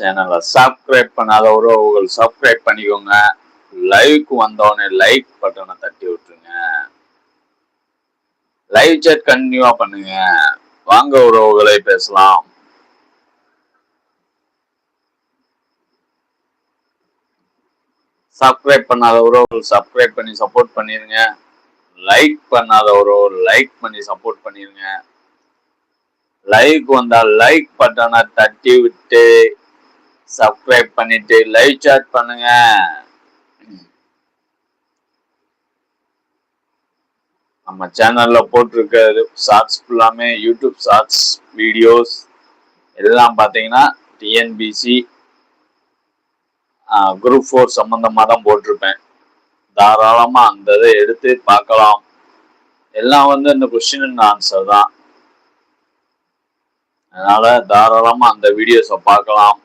சேனலை சப்ஸ்கிரைப் பண்ணாத உறவுகள் சப்ஸ்கிரைப் பண்ணிக்கோங்க. லைவ்க்கு வந்தோடனே லைக் பட்டனை தட்டி விட்டுருங்க. லைவ் சேட் கண்டினியூவா பண்ணுங்க. வாங்க உறவுகளை பேசலாம். சப்ஸ்கிரைப் பண்ணாத உறவுகள் சப்ஸ்கிரைப் பண்ணி சப்போர்ட் பண்ணிருங்க. லைக் பண்ணாத உறவுகள் லைக் பண்ணி சப்போர்ட் பண்ணிருங்க. லைக் வந்தா லைக் பட்டனை தட்டி விட்டு சப்ஸ்கிரைப் பண்ணிட்டு லைவ் சாட் பண்ணுங்க. நம்ம சேனல்ல போட்டிருக்க ஷார்ட்ஸ் ஃபுல்லாமே யூடியூப் ஷார்ட்ஸ் வீடியோஸ் எல்லாம் பார்த்தீங்கன்னா டிஎன்பிசி குரூப் ஃபோர் சம்மந்தமாக தான் போட்டிருப்பேன். தாராளமாக அந்த இதை எடுத்து பார்க்கலாம். எல்லாம் வந்து இந்த கொஸ்டின் அண்ட் ஆன்சர் தான். அதனால தாராளமா அந்த வீடியோஸை பார்க்கலாம்.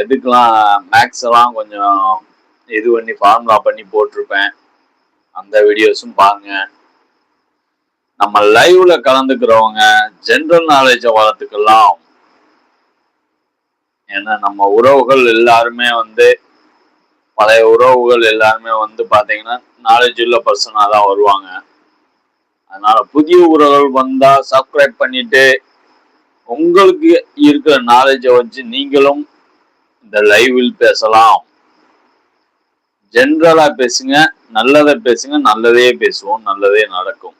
இதுக்கெல்லாம் மேக்ஸ் எல்லாம் கொஞ்சம் இது பண்ணி ஃபார்முலா பண்ணி போட்டிருப்பேன். அந்த வீடியோஸும் பாருங்க. நம்ம லைவ்ல கலந்துக்கிறவங்க ஜென்ரல் நாலேஜை வளர்த்துக்கலாம். ஏன்னா நம்ம உறவுகள் எல்லாருமே வந்து பழைய உறவுகள் எல்லாருமே வந்து பாத்தீங்கன்னா நாலேஜ் உள்ள பர்சனா தான் வருவாங்க. அதனால புதிய உறவுகள் வந்தா சப்ஸ்கிரைப் பண்ணிட்டு உங்களுக்கு இருக்கிற நாலேஜை வச்சு நீங்களும் இந்த லைவில் பேசலாம். ஜென்ரலா பேசுங்க நல்லதை பேசுங்க நல்லதே பேசுவோம் நல்லதே நடக்கும்.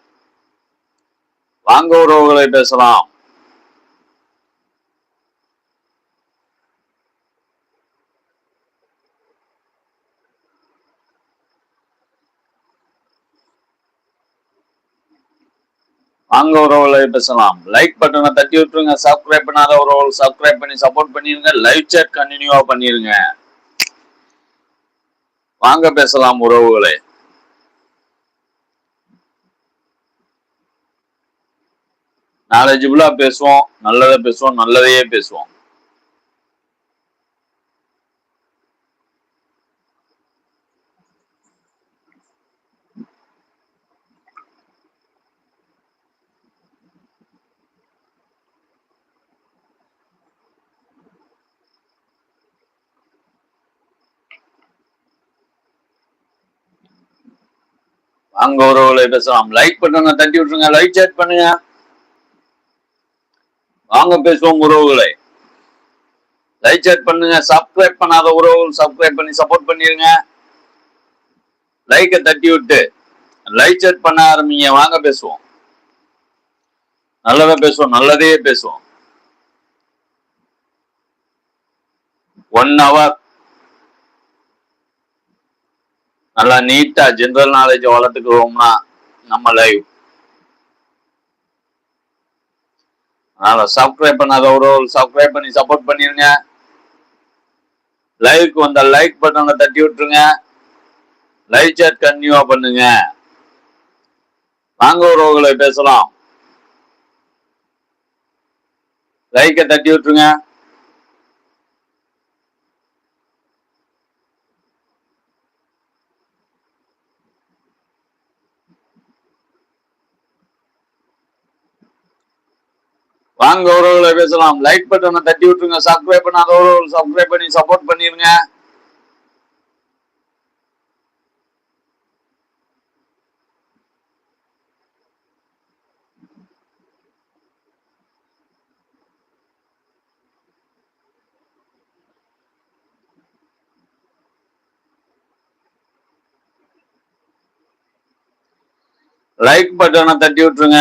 வாங்க உறவுகளை பேசலாம். வாங்க உறவுகளை பேசலாம். லைக் பட்டனை தட்டி விட்டுருங்க. சப்ஸ்கிரைப் பண்ணாத உறவுகள் சப்ஸ்கிரைப் பண்ணி சப்போர்ட் பண்ணிருங்க. லைவ் சேட் கண்டினியூவா பண்ணிருங்க. வாங்க பேசலாம் உறவுகளே. நாலேஜபிளா பேசுவோம் நல்லதை பேசுவோம் நல்லதையே பேசுவோம். வாங்க உறவுகளை பேசலாம். லைக் பண்ணுங்க தட்டி விட்டுருங்க லைக் சேட் பண்ணுங்க. வாங்க பேசுவோம் உறவுகளை. லைக் சேட் பண்ணுங்க சப்ஸ்கிரைப் பண்ணாத உறவுகள் சப்ஸ்கிரைப் பண்ணி சப்போர்ட் பண்ணிருங்க. லைக்கை தட்டி விட்டு லைக் சேட் பண்ண ஆரம்பிங்க. வாங்க பேசுவோம். நல்லதா பேசுவோம் நல்லதையே பேசுவோம். ஒன் ஹவர் நல்லா நீட்டா ஜென்ரல் நாலேஜ் வளர்த்துக்குவோம்னா நம்ம லைவ் அதனால சப்ஸ்கிரைப் பண்ணாத ஒரு சப்ஸ்கிரைப் பண்ணி சப்போர்ட் பண்ணிருங்க. லைவ்க்கு வந்த லைக் பட்டனை தட்டி விட்டுருங்க. லைவ் சேட் கண்டினியூவா பண்ணுங்க. வாங்க உறவுகளை பேசலாம். லைக்கை தட்டி விட்டுருங்க. வாங்க உறவுகளை பேசலாம். லைக் பட்டனை தட்டி விட்டுருங்க. சப்ஸ்கிரைப் பண்ணாத உறவுகள் சப்ஸ்கிரைப் பண்ணி சப்போர்ட் பண்ணிருங்க. லைக் பட்டனை தட்டி விட்டுருங்க.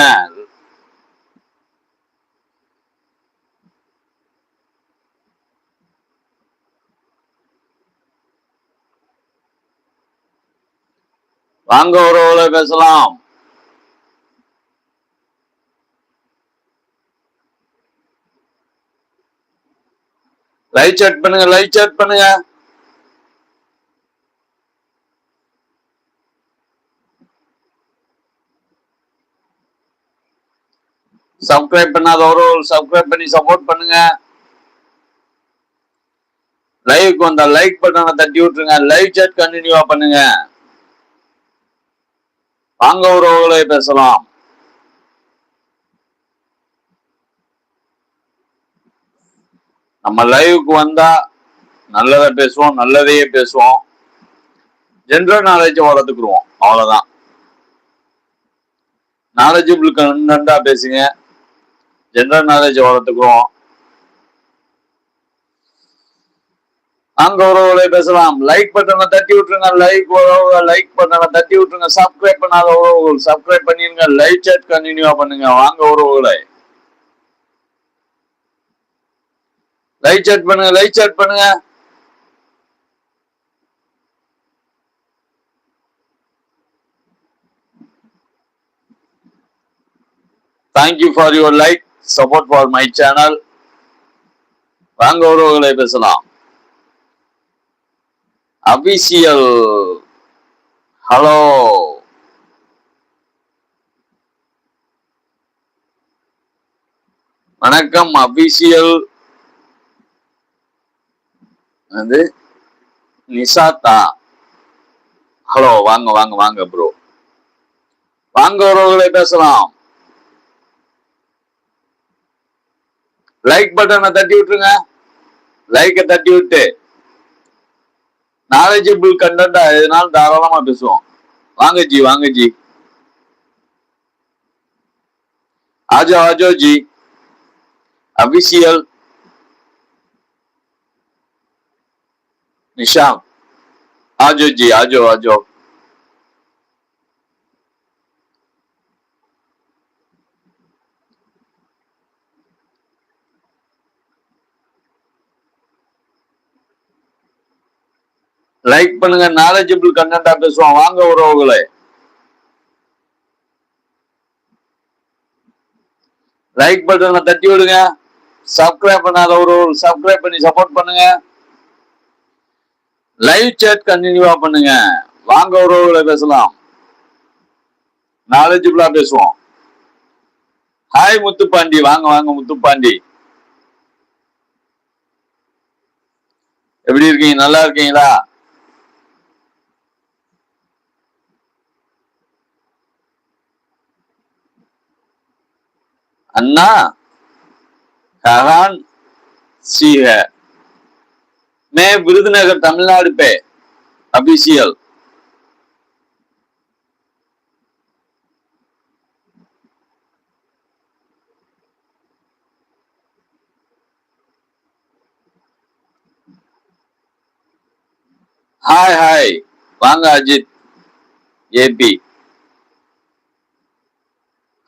வாங்க உறவுகளை பேசலாம். லைவ் chat பண்ணுங்க லைவ் chat பண்ணுங்க. சப்ஸ்கிரைப் பண்ணாத ஒரு சப்ஸ்கிரைப் பண்ணி சப்போர்ட் பண்ணுங்க. லைவ்க்கு வந்த லைக் பட்டனை தட்டி விட்டுருங்க. லைவ் சேட் கண்டினியூவா பண்ணுங்க. வாங்க உறவுகளை பேசலாம். நம்ம லைவுக்கு வந்தா நல்லதை பேசுவோம் நல்லதையே பேசுவோம். ஜென்ரல் நாலேஜ் வளர்த்துக்குருவோம் அவ்வளவுதான். நாலேஜபிள் கண்டா பேசுங்க. ஜென்ரல் நாலேஜ் வளர்த்துக்குருவோம் அங்க உறவுகளை பேசலாம். லைக் பட்டனை தட்டி விட்டுருங்க லைக் உறவு லைக் பட்டனை தட்டி விட்டுருங்க சப்ஸ்கிரைப் பண்ணாத உறவுகள் சப்ஸ்கிரைப் பண்ணிருங்க லைவ் சேட் கண்டினியூவா பண்ணுங்க வாங்க உறவுகளை லைவ் சேட் பண்ணுங்க லைவ் சேட் பண்ணுங்க. Thank you for your like support for my channel வாங்க உறவுகளை பேசலாம். அபிஷியல் ஹலோ வணக்கம் அபிஷியல் அது நிசாத்தா ஹலோ வாங்க வாங்க வாங்க ப்ரோ வாங்க உறவுகளை பேசலாம். லைக் பட்டனை தட்டி விட்டுருங்க. லைக்கை தட்டி விட்டு. நாலேஜபிள் கண்டா எதுனாலும் தாராளமா பேசுவோம். வாங்க ஜி வாங்க ஜி. ஆஜோ ஆஜோ ஜி. அபிஷியல். நிஷாம். ஆஜோ ஜி ஆஜோ ஆஜோ. லைக் பண்ணுங்க நாலேஜபிள் கண்டா பேசுவோம் வாங்க உறவுகளை. லைக் பட்டனை தட்டி விடுங்க. சப்ஸ்கிரைப் பண்ணாத ஒரு சப்ஸ்கிரைப் பண்ணி சப்போர்ட் பண்ணுங்க. லைவ் சேட் கண்டினியூவா பண்ணுங்க. வாங்க உறவுகளை பேசலாம். நாலேஜபிளா பேசுவோம் ஹாய் முத்துப்பாண்டி வாங்க வாங்க முத்துப்பாண்டி. எப்படி இருக்கீங்க? நல்லா இருக்கீங்களா? அண்ணா ககான் சீக மே விருதுநகர் தமிழ்நாடு பே அபிஷியல். ஹாய் ஹாய் வாங்க Ajith. AB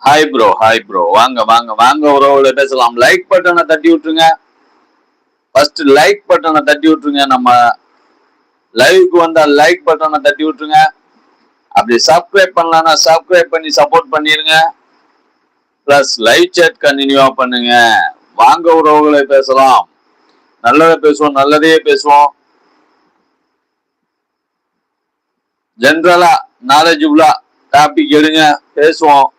hi bro hi bro வாங்க வாங்க வாங்க உறவுல பேசலாம். லைக் பட்டனை தட்டி விட்டுருங்க. ஃபர்ஸ்ட் லைக் பட்டனை தட்டி விட்டுருங்க. நம்ம லைவுக்கு வந்தால் லைக் பட்டனை தட்டி விட்டுருங்க. அப்படி சப்ஸ்கிரைப் பண்ணலாம்னா சப்ஸ்கிரைப் பண்ணி சப்போர்ட் பண்ணிருங்க. ப்ளஸ் லைவ் சேட் கண்டினியூவா பண்ணுங்க. வாங்க உறவுகளை பேசலாம். நல்லதை பேசுவோம் நல்லதையே பேசுவோம். ஜென்ரலா நாலேஜபிளா டாபிக் எடுங்க பேசுவோம்.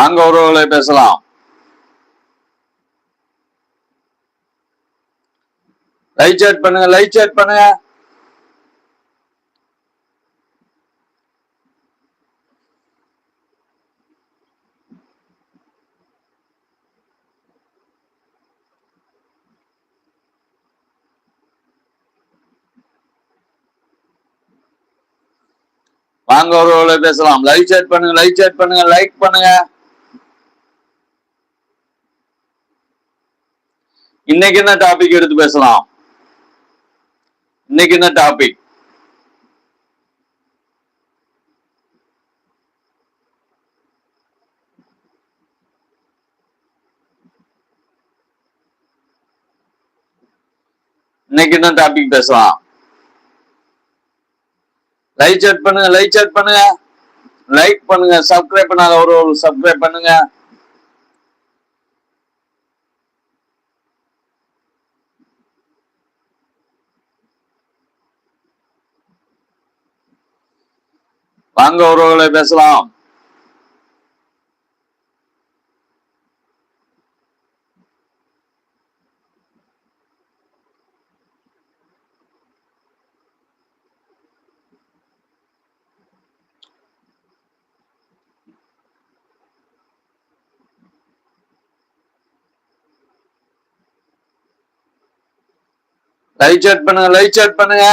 வாங்க உறவுகளை பேசலாம். லைவ் சேட் பண்ணுங்க லைவ் சேட் பண்ணுங்க. வாங்க ஒருவர்களை பேசலாம். லைவ் சேட் பண்ணுங்க லைவ் சேட் பண்ணுங்க லைக் பண்ணுங்க. இன்னைக்கு என்ன டாபிக் எடுத்து பேசலாம்? இன்னைக்கு என்ன டாபிக் இன்னைக்கு என்ன டாபிக் பேசலாம்? லைக் சேட் பண்ணுங்க லைக் சேட் பண்ணுங்க. லைக் பண்ணுங்க சப்ஸ்கிரைப் பண்ணாத ஒரு ஒரு சப்ஸ்கிரைப் பண்ணுங்க. வாங்க உறவுகளை பேசலாம். லைட் சேட் பண்ணுங்க லைட் சேட் பண்ணுங்க.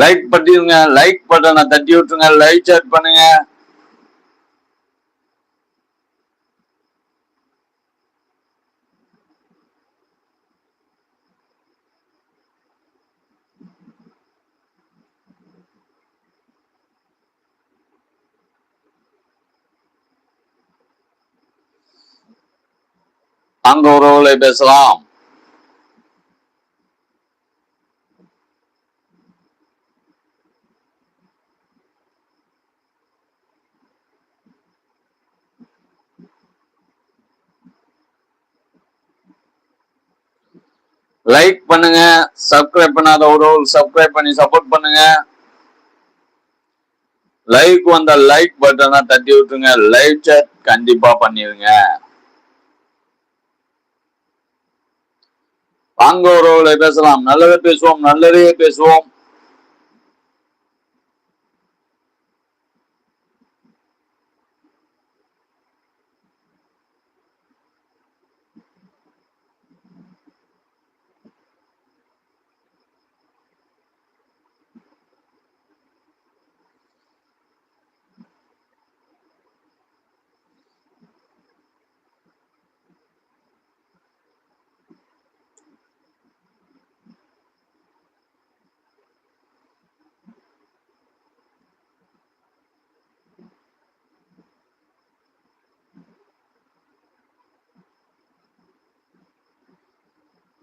லைக் பண்ணிருங்க லைக் பட்டனை தட்டி விட்டுருங்க லைக் சேட் பண்ணுங்க. அங்க உறவுகளை பேசலாம். லைக் பண்ணுங்க சப்ஸ்கிரைப் பண்ணாத உறவுகள் சப்ஸ்கிரைப் பண்ணி சப்போர்ட் பண்ணுங்க. லைக் வந்த லைக் பட்டனை தட்டி விட்டுருங்க. லைவ் சேட் கண்டிப்பா பண்ணிருங்க. வாங்க உறவுகளை பேசலாம். நல்லதே பேசுவோம் நல்லதையே பேசுவோம்.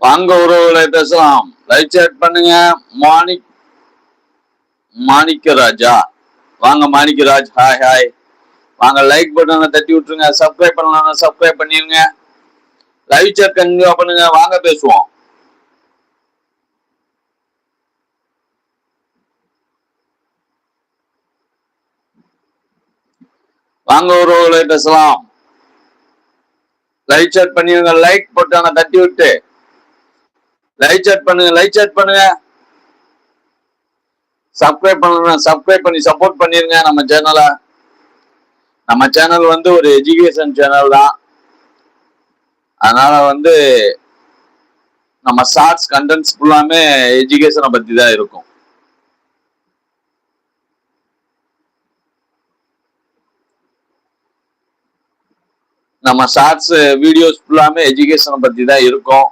வாங்க உறவுகளை பேசலாம். லைவ் சேட் பண்ணுங்க. மாணிக் மாணிக்க ராஜா. வாங்க மாணிக்கராஜ் ஹாய் ஹாய் வாங்க லைக் பட்டனை தட்டி விட்டுருங்க. சப்ஸ்கிரைப் பண்ணலாம் சப்ஸ்கிரைப் பண்ணிருங்க. லைவ் சேட் கண்டிப்பா பண்ணுங்க. வாங்க பேசுவோம். வாங்க உறவுகளை பேசலாம். லைக் சேட் பண்ணிருங்க. லைக் பட்டனை தட்டி விட்டு. லைக் சேட் பண்ணுங்க லைக் சேட் பண்ணுங்க. சப்ஸ்கிரைப் பண்ணணும் சப்ஸ்கிரைப் பண்ணி சப்போர்ட் பண்ணிருங்க நம்ம சேனலை நம்ம சேனல் வந்து ஒரு எஜுகேஷன் சேனல் தான். அதனால வந்து நம்ம ஷார்ட்ஸ் கண்டென்ட்ஸ் ஃபுல்லாமே எஜுகேஷனை பற்றி தான் இருக்கும். நம்ம ஷார்ட்ஸ் வீடியோஸ் ஃபுல்லாமே எஜுகேஷனை பற்றி தான் இருக்கும்.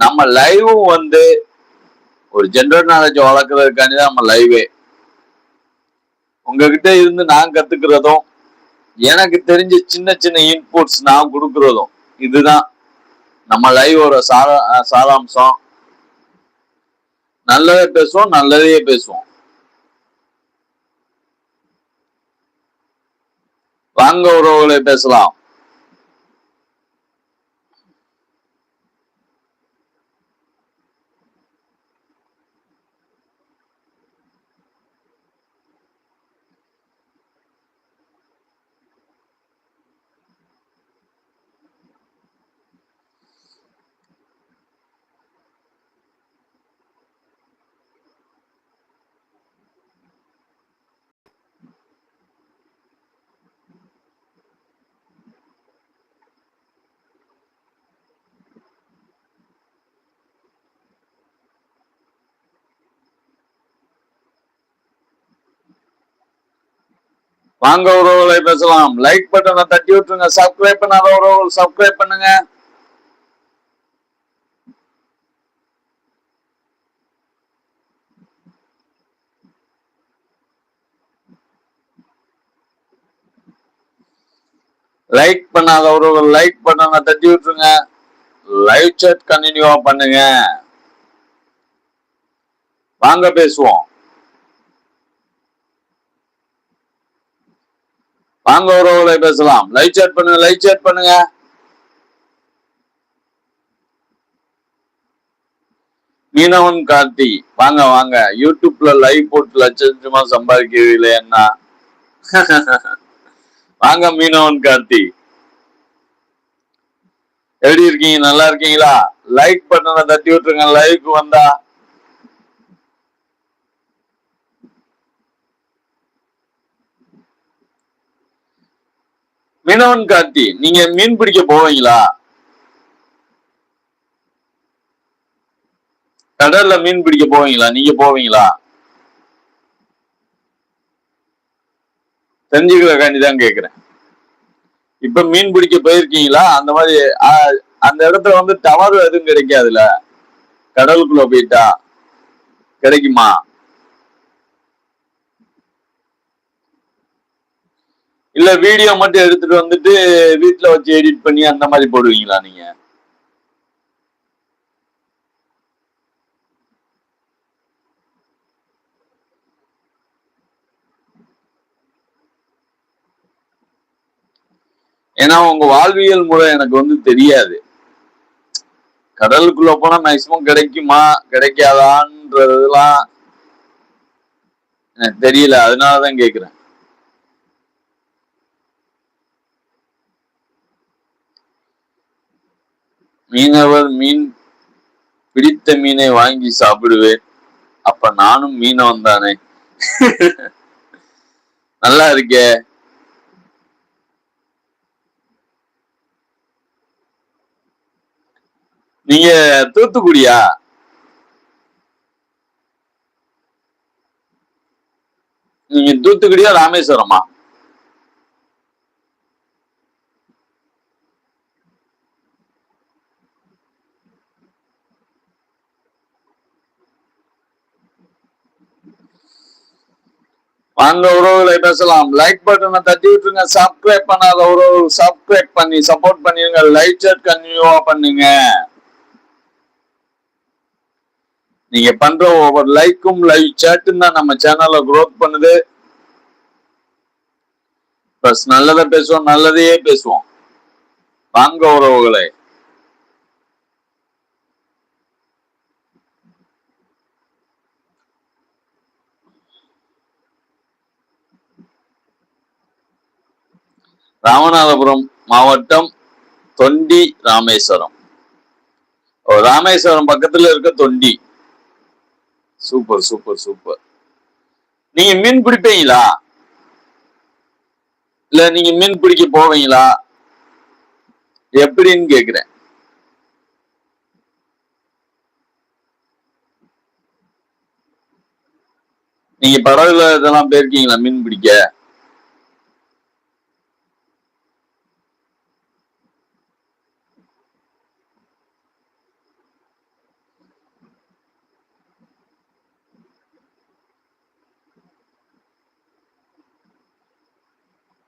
நம்ம லைவும் வந்து ஒரு ஜென்ரல் நாலேஜ் வளர்க்கறதுக்காண்டி தான் நம்ம லைவே உங்ககிட்ட இருந்து நான் கத்துக்கிறதும் எனக்கு தெரிஞ்ச சின்ன சின்ன இன்புட்ஸ் நான் கொடுக்கறதும் இதுதான். நம்ம லைவோட சாரா சாராம்சம். நல்லதே பேசுவோம் நல்லதையே பேசுவோம். வாங்க உறவுகளை பேசலாம். வாங்க உறவுகளை பேசலாம். லைக் பட்டனை தட்டி விட்டுருங்க. சப்ஸ்கிரைப் பண்ணாத உறவுகள் சப்ஸ்கிரைப் பண்ணுங்க. லைக் பண்ணாத உறவுகள் லைக் பட்டனை தட்டி விட்டுருங்க. லைவ் chat கண்டினியூவா பண்ணுங்க. வாங்க பேசுவோம். வாங்க உறவுகளை பேசலாம். லைவ் சேட் பண்ணுங்க லைவ் சேட் பண்ணுங்க. மீனவன் கார்த்தி. வாங்க வாங்க. யூடியூப்ல லைவ் போட்டு லட்ச லட்சமா சம்பாதிக்கிறீங்களே என்ன வாங்க மீனவன் கார்த்தி. எப்படி இருக்கீங்க? நல்லா இருக்கீங்களா? லைக் பட்டனை தட்டி விட்டுருங்க. லைக் வந்தா மீனவன் கார்த்தி நீங்க மீன் பிடிக்க போவீங்களா? கடல்ல மீன் பிடிக்க போவீங்களா? நீங்க போவீங்களா? தெரிஞ்சுக்கிறக்காண்டி தான் கேக்குறேன். இப்ப மீன் பிடிக்க போயிருக்கீங்களா? அந்த மாதிரி அந்த இடத்துல வந்து டவர் எதுவும் கிடைக்காதுல? கடலுக்குள்ள போயிட்டா கிடைக்குமா? இல்ல வீடியோ மட்டும் எடுத்துட்டு வந்துட்டு வீட்ல வச்சு எடிட் பண்ணி அந்த மாதிரி போடுவீங்களா நீங்க? ஏன்னா உங்க வாழ்வியல் முறை எனக்கு வந்து தெரியாது. கடலுக்குள்ள போனா மேக்சிமம் கிடைக்குமா கிடைக்காதான்றதுலாம் எனக்கு தெரியல. அதனாலதான் கேக்குறேன். மீனவர் மீன் பிடித்த மீனை வாங்கி சாப்பிடுவேன். அப்ப நானும் மீனவன் தானே. நல்லா இருக்கே. நீங்க தூத்துக்குடியா? நீங்க தூத்துக்குடியா ராமேஸ்வரமா? வாங்க உறவுகளை பேசலாம். லைக் பட்டனை தட்டி விட்டுருங்க. சப்ஸ்கிரைப் பண்ணாத உறவு சப்ஸ்கிரைப் பண்ணி சப்போர்ட் பண்ணிருங்க. லைக் சேட் கன்யூவா பண்ணுங்க. நீங்க பண்ற ஒவ்வொரு லைக்கும் லைவ் சேட்டும் தான் நம்ம சேனலை குரோத் பண்ணுது. பஸ் நல்லதை பேசுவோம் நல்லதையே பேசுவோம். வாங்க உறவுகளை. ராமநாதபுரம் மாவட்டம் தொண்டி ராமேஸ்வரம். ஓ, ராமேஸ்வரம் பக்கத்துல இருக்க தொண்டி. சூப்பர் சூப்பர் சூப்பர் நீங்க மீன் பிடிப்பீங்களா? இல்ல நீங்க மீன் பிடிக்க போவீங்களா? எப்படின்னு கேக்குறேன். நீங்க படகுல இதெல்லாம் போயிருக்கீங்களா மீன் பிடிக்க?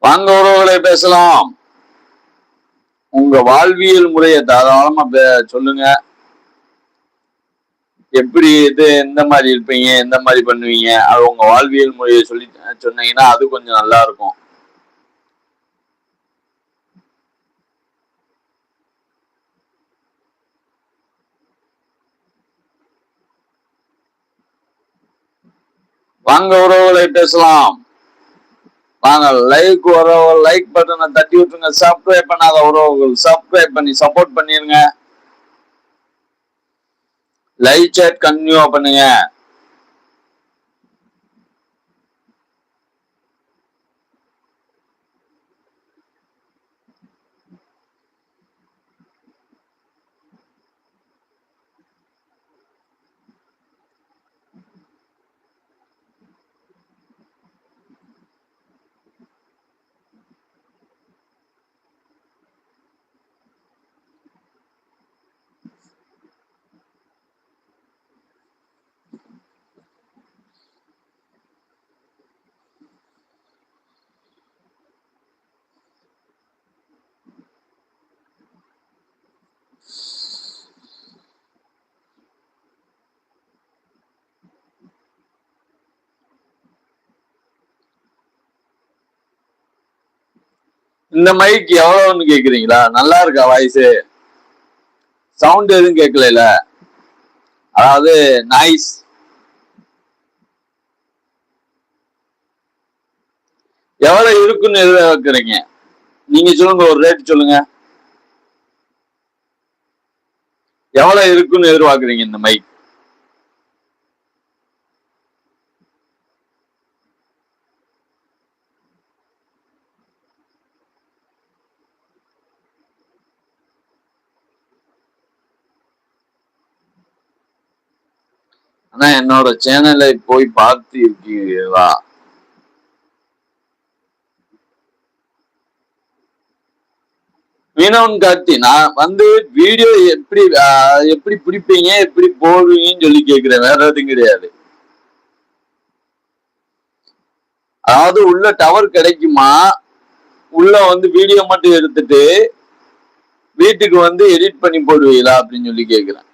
வாங்க உறவுகளை பேசலாம். உங்க வாழ்வியல் முறையை தாராளமா சொல்லுங்க. எப்படி இது எந்த மாதிரி இருப்பீங்க எந்த மாதிரி பண்ணுவீங்க அது உங்க வாழ்வியல் முறையை சொல்லி சொன்னீங்கன்னா அது கொஞ்சம் நல்லா இருக்கும். வாங்க உறவுகளை பேசலாம். வாங்க லைக் உறவு லைக் பட்டனை தட்டி விட்டுருங்க. சப்ஸ்கிரைப் பண்ணாத உறவுகள் சப்ஸ்கிரைப் பண்ணி சப்போர்ட் பண்ணிருங்க. லைவ் சேட் கன்டினியூ பண்ணுங்க. இந்த மைக் எவ்வளவுன்னு கேக்குறீங்களா? நல்லா இருக்கா வாய்ஸ் சவுண்ட் எதுவும் கேட்கல அதாவது நாய்ஸ் எவ்வளவு இருக்குன்னு எதிர்பார்க்குறீங்க? நீங்க சொல்லுங்க ஒரு ரேட் சொல்லுங்க. எவ்வளவு இருக்குன்னு எதிர்பார்க்குறீங்க இந்த மைக் ஆனா என்னோட சேனலை போய் பார்த்து இருக்கீங்களா மீனவன் கார்த்தி நான் வந்து வீடியோ எப்படி எப்படி பிடிப்பீங்க எப்படி போடுவீங்கன்னு சொல்லி கேக்குறேன். வேற எதுவும் கிடையாது. அதாவது உள்ள டவர் கிடைக்குமா? உள்ள வந்து வீடியோ மட்டும் எடுத்துட்டு வீட்டுக்கு வந்து எடிட் பண்ணி போடுவீங்களா அப்படின்னு சொல்லி கேக்குறேன்.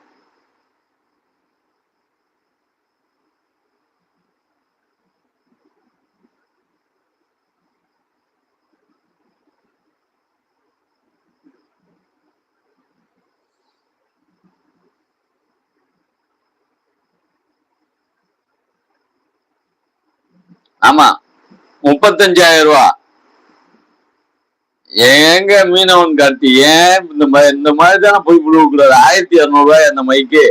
ஆமா. முப்பத்தஞ்சாயிரம் ரூபா. ஏங்க மீனவன் கார்த்தி ஏன் இந்த மாதிரி இந்த மாதிரி தானே போய் கொடுக்கூடாது ஆயிரத்தி இருநூறு ரூபாய் அந்த மைக்கு.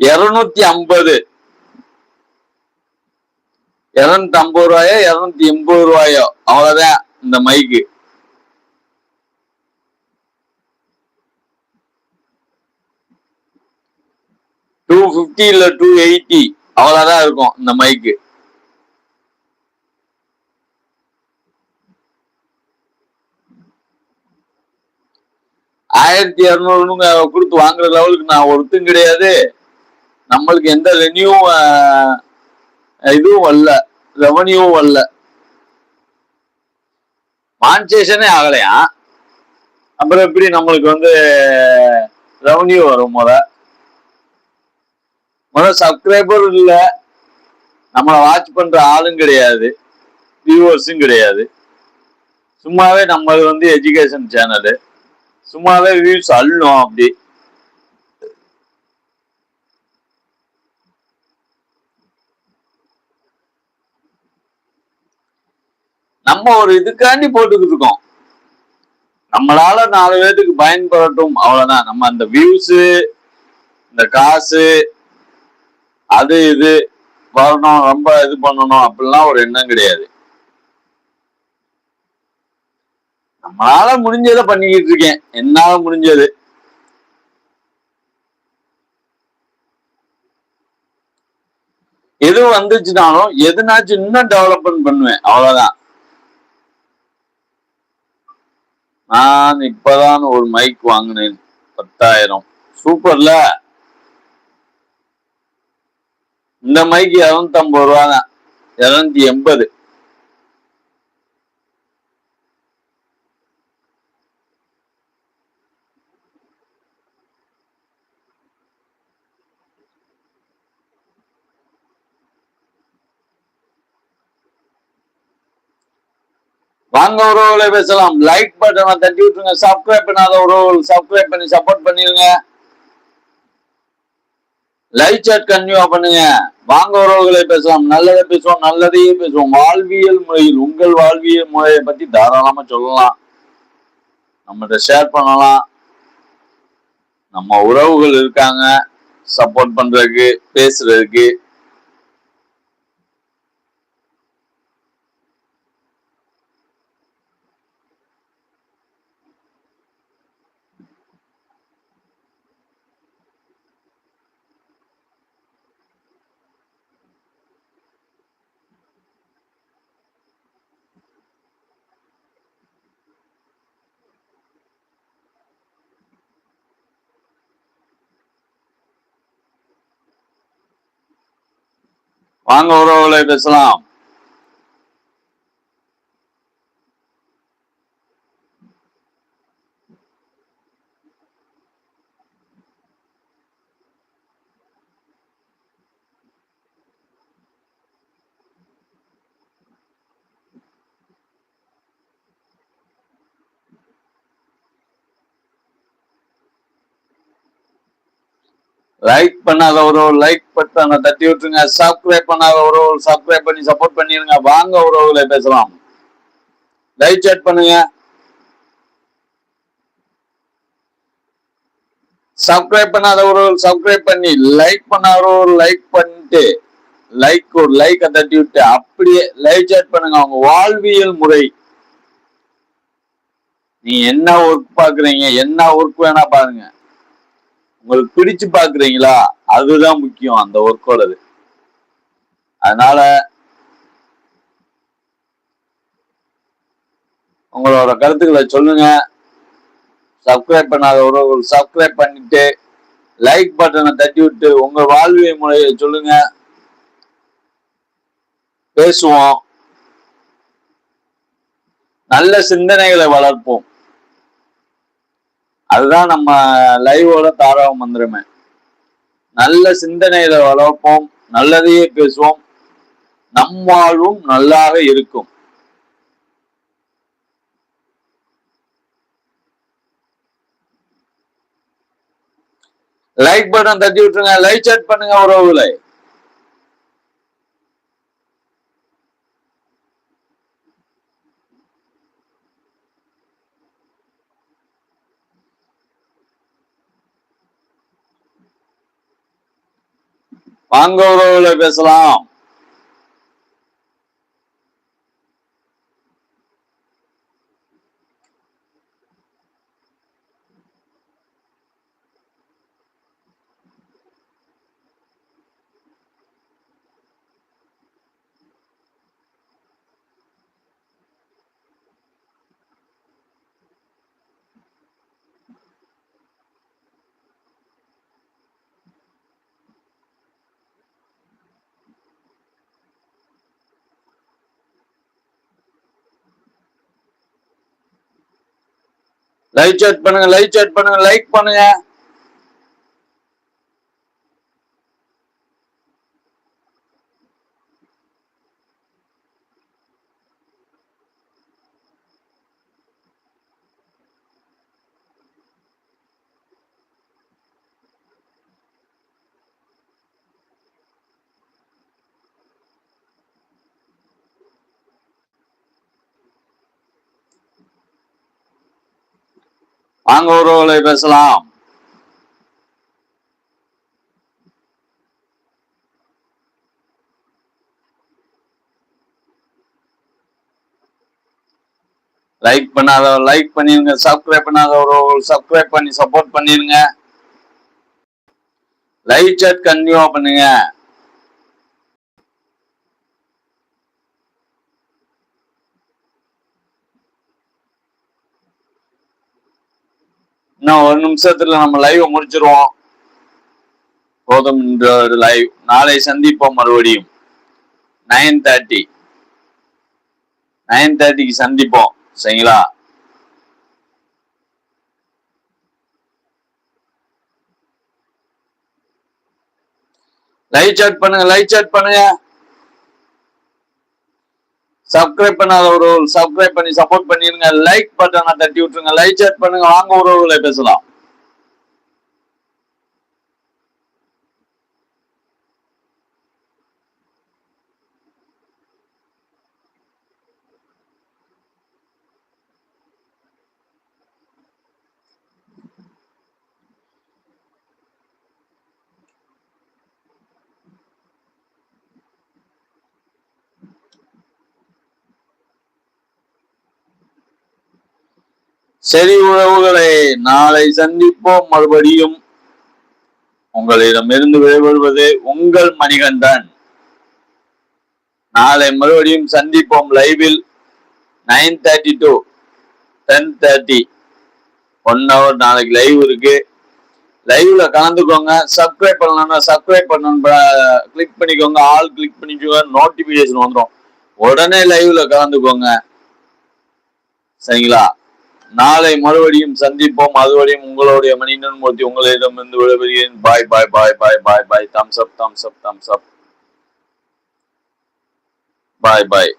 இருநூத்தி ஐம்பது. இருநூத்தி ஐம்பது ரூபாயோ இருநூத்தி எண்பது ரூபாயோ. அவ்வளவுதான் இந்த மைக்கு. டூ பிப்டி இல்ல டூ எயிட்டி அவ்வளவுதான் இருக்கும் இந்த மைக்கு ஆயிரத்தி இரநூறுன்னு கொடுத்து வாங்குற லெவலுக்கு நான் ஒருத்தும் கிடையாது. நம்மளுக்கு எந்த ரெனியூவும் இதுவும் வரல. ரெவன்யூவும் வரல. மான்சேஷனே ஆகலையா? அப்புறம் எப்படி நம்மளுக்கு வந்து ரெவன்யூ வரும் முறை முதல்ல சப்ஸ்கிரைபர் இல்ல. நம்மளை வாட்ச் பண்ற ஆளும் கிடையாது. வியூவர்ஸும் கிடையாது. சும்மாவே நம்மளது வந்து எஜுகேஷன் சேனலு சும்மாவே வியூஸ் அள்ளும் அப்படி. நம்ம ஒரு இதுக்காண்டி போட்டுக்கிட்டு இருக்கோம். நம்மளால நாலு பேத்துக்கு பயன்படட்டும். அவ்வளவுதான். நம்ம அந்த வியூஸ் இந்த காசு அது இது வரணும் ரொம்ப இது பண்ணணும் அப்படிலாம் ஒரு எண்ணம் கிடையாது. நம்மளால முடிஞ்சதை பண்ணிக்கிட்டு இருக்கேன். என்னால முடிஞ்சது. எது வந்துச்சுனாலும் எதுனாச்சும் இன்னும் டெவலப்மெண்ட் பண்ணுவேன். அவ்வளவுதான். நான் இப்பதான் ஒரு மைக் வாங்கினேன். பத்தாயிரம். சூப்பர்ல இந்த மைக்கு இருநூத்தி ஐம்பது ரூபா தான் இருநூத்தி எண்பது. வாங்க உறவுகளை பேசலாம். லைக் பட்டனை தட்டி விட்டுருங்க. சப்ஸ்கிரைப் பண்ணாத உறவுகள் சப்ஸ்கிரைப் பண்ணி சப்போர்ட் பண்ணிருங்க. லைவ் சாட் கன்யூவா பண்ணுங்க. வாங்க உறவுகளை பேசலாம் நல்லதை பேசுவோம் நல்லதையே பேசுவோம். வாழ்வியல் முறையில் உங்கள் வாழ்வியல் முறையை பத்தி தாராளமா சொல்லலாம். நம்மகிட்ட ஷேர் பண்ணலாம். நம்ம உறவுகள் இருக்காங்க. சப்போர்ட் பண்றதுக்கு பேசுறதுக்கு. வாங்க உறவுகளை பேசலாம். லைக் பண்ணாத ஒரு லைக் பட்டனை தட்டி விட்டுருங்க. சப்ஸ்கிரைப் பண்ணாத ஒரு சப்ஸ்கிரைப் பண்ணி சப்போர்ட் பண்ணிடுங்க வாங்க உறவுகளை பேசலாம். லைவ் சேட் பண்ணுங்க. சப்ஸ்கிரைப் பண்ணாத ஒரு சப்ஸ்கிரைப் பண்ணி லைக் பண்ணாத ஒரு லைக் பண்ணிட்டு லைக் ஒரு லைக்கை தட்டி விட்டு அப்படியே லைவ் சேட் பண்ணுங்க. அவங்க வாழ்வியல் முறை. நீ என்ன ஒர்க் பாக்குறீங்க என்ன ஒர்க் வேணா பாருங்க. உங்களுக்கு பிடிச்சு பாக்குறீங்களா அதுதான் முக்கியம் அந்த ஒர்க்கோடது அதனால உங்களோட கருத்துக்களை சொல்லுங்க. சப்ஸ்கிரைப் பண்ணாத ஒரு சப்ஸ்கிரைப் பண்ணிட்டு லைக் பட்டனை தட்டி விட்டு உங்க வாழ்விய முறையை சொல்லுங்க. பேசுவோம். நல்ல சிந்தனைகளை வளர்ப்போம். அதுதான் நம்ம லைவோட தாரக மந்திரமே. நல்ல சிந்தனையில வளர்ப்போம் நல்லதையே பேசுவோம். நம் வாழ்வும் நல்லாக இருக்கும். லைக் பட்டன் தட்டி விட்டுருங்க லைக் சேட் பண்ணுங்க உறவுகளை. வாங்குபவர்களை பேசலாம். லைக் சேட் பண்ணுங்க லைக் சேட் பண்ணுங்க லைக் பண்ணுங்க. வாங்க உறவுகளை பேசலாம். லைக் பண்ணாத லைக் பண்ணிருங்க சப்ஸ்கிரைப் பண்ணாத உறவுகள் சப்ஸ்கிரைப் பண்ணி சப்போர்ட் பண்ணிருங்க. லைவ் சாட் கண்டினியூ பண்ணுங்க. இன்னும் ஒரு நிமிஷத்துல நம்ம லைவ் முடிச்சிருவோம். போதும் ஒரு லைவ் நாளை சந்திப்போம் மறுபடியும். நைன் தேர்ட்டி நைன் தேர்ட்டிக்கு சந்திப்போம். சரிங்களா? லைவ் சாட் பண்ணுங்க லைவ் சாட் பண்ணுங்க. சப்ஸ்கிரைப் பண்ணாத ஒரு சப்ஸ்கிரைப் பண்ணி சப்போர்ட் பண்ணிருங்க. லைக் பட்டனை தட்டி விட்டுருங்க. லைக் சேட் பண்ணுங்க. வாங்க உறவுகளை பேசலாம். சரி உறவுகளை நாளை சந்திப்போம் மறுபடியும். உங்களிடமிருந்து விடைபெறுவது உங்கள் மணிகண்டன். நாளை மறுபடியும் சந்திப்போம் லைவில் nine thirty to ten thirty one hour நாளைக்கு லைவ் இருக்கு. லைவ்ல கலந்துக்கோங்க. சப்ஸ்கிரைப் பண்ணலன்னா சப்ஸ்கிரைப் பண்ணணும். கிளிக் பண்ணிக்கோங்க. ஆல் கிளிக் பண்ணிக்கோங்க. நோட்டிபிகேஷன் வந்துடும் உடனே லைவ்ல கலந்துக்கோங்க. சரிங்களா? நாளை மறுபடியும் சந்திப்போம். அதுவரையும் உங்களுடைய மணிநன் மூர்த்தி உங்களிடம் இருந்து விடைபெறுகிறேன். Bye bye bye bye bye bye thumbs up thumbs up thumbs up bye bye